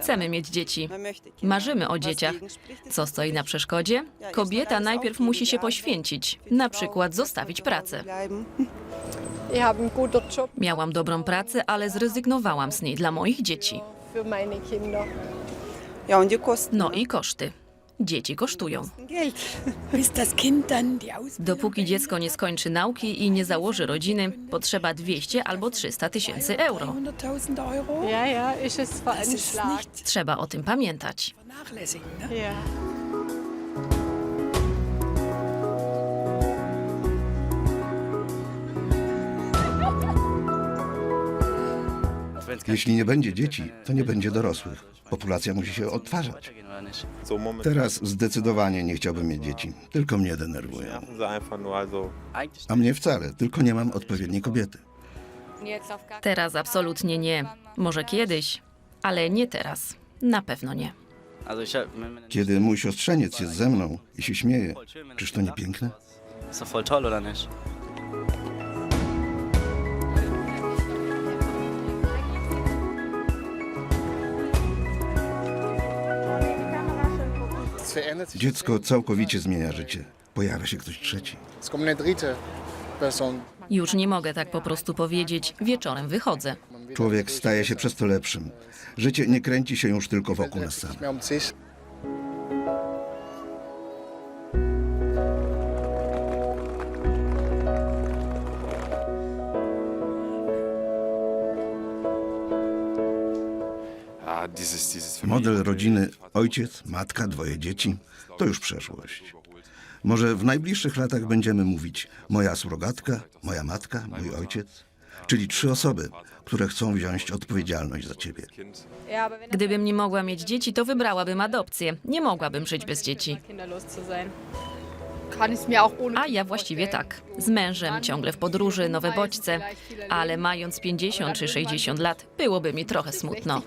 Chcemy mieć dzieci. Marzymy o dzieciach. Co stoi na przeszkodzie? Kobieta najpierw musi się poświęcić, na przykład zostawić pracę. Miałam dobrą pracę, ale zrezygnowałam z niej dla moich dzieci. No ne? i koszty. Dzieci kosztują. Dopóki dziecko nie skończy nauki i nie założy rodziny, potrzeba 200 albo 300 tysięcy euro. 300.000 Euro. Ja, ja, ist es Das ist veranschlagt. nicht Trzeba o tym pamiętać. Jeśli nie będzie dzieci, to nie będzie dorosłych. Populacja musi się odtwarzać. Teraz zdecydowanie nie chciałbym mieć dzieci. Tylko mnie denerwują. A mnie wcale, tylko nie mam odpowiedniej kobiety. Teraz absolutnie nie. Może kiedyś, ale nie teraz. Na pewno nie. Kiedy mój siostrzeniec jest ze mną i się śmieje, czyż to nie piękne? Ist doch voll toll, oder nicht? Dziecko całkowicie zmienia życie. Pojawia się ktoś trzeci. Już nie mogę tak po prostu powiedzieć. Wieczorem wychodzę. Człowiek staje się przez to lepszym. Życie nie kręci się już tylko wokół nas samych. Model rodziny ojciec, matka, dwoje dzieci to już przeszłość. Może w najbliższych latach będziemy mówić moja surogatka, moja matka, mój ojciec, czyli trzy osoby, które chcą wziąć odpowiedzialność za ciebie. Gdybym nie mogła mieć dzieci, to wybrałabym adopcję. Nie mogłabym żyć bez dzieci. A ja właściwie tak. Z mężem, ciągle w podróży, nowe bodźce. Ale mając 50 czy 60 lat, byłoby mi trochę smutno.